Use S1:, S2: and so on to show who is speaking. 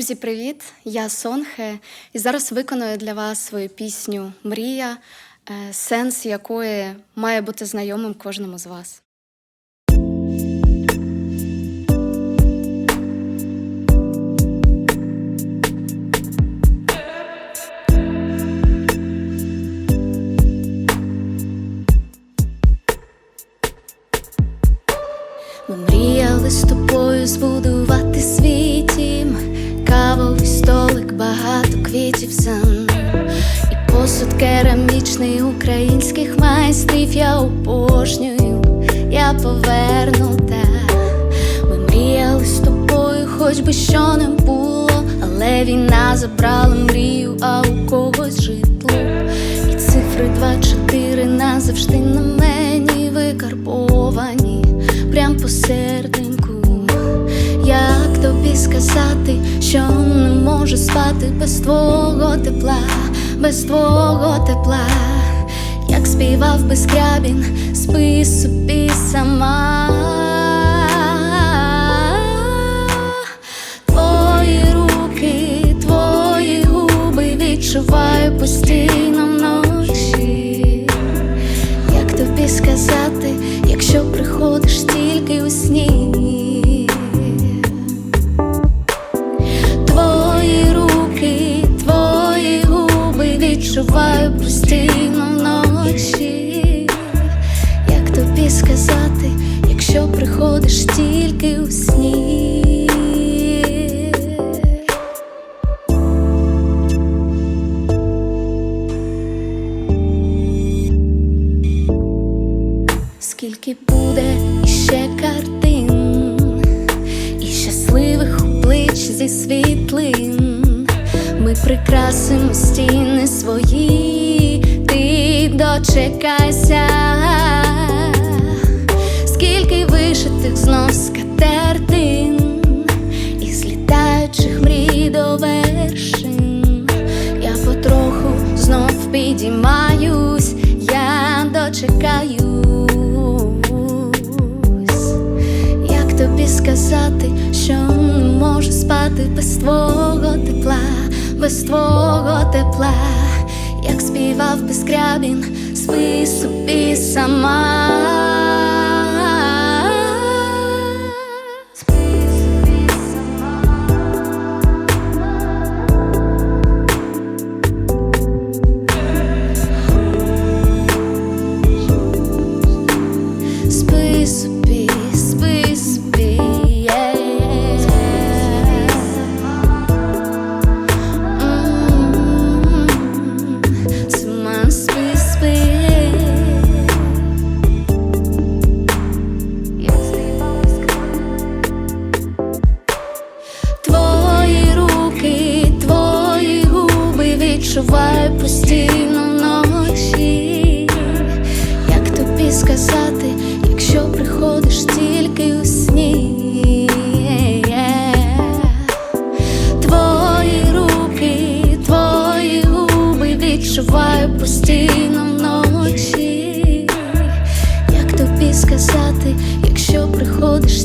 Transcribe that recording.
S1: Друзі, привіт! Я Сонхе, і зараз виконую для вас свою пісню Мрія, е, сенс якої має бути знайомим кожному з вас. Ми мріяли з тобою збудувати керамічний українських майстрів я обожнюю, я повернута Ми мріяли з тобою, хоч би що не було, але війна забрала мрію, а у когось житло. І цифри 2-4 назавжди на мені викарбовані. Прям по серденьку. Як тобі сказати, що не можу спати без твого тепла, без твого тепла, як співав би скрябін, спи собі сама. Твої руки, твої губи відчуваю постійно вночі. Як тобі сказати, якщо приходиш відчуваю постійно вночі. Як тобі сказати, якщо приходиш тільки у сні? Скільки буде іще картин, і щасливих облич зі світлин, ми прикрасимо стіни свої, ти дочекайся, скільки вишитих знов скатертин, і злітаючих мрій до вершин, я потроху знов підіймаюсь, я дочекаюсь, як тобі сказати, що не можу спати без твого тепла, без твого тепла, як співав би скрябін, спи собі сама. Відчуваю постійно вночі. Як тобі сказати, якщо приходиш тільки у сні? Твої руки, твої губи відчуваю постійно вночі. Як тобі сказати, якщо приходиш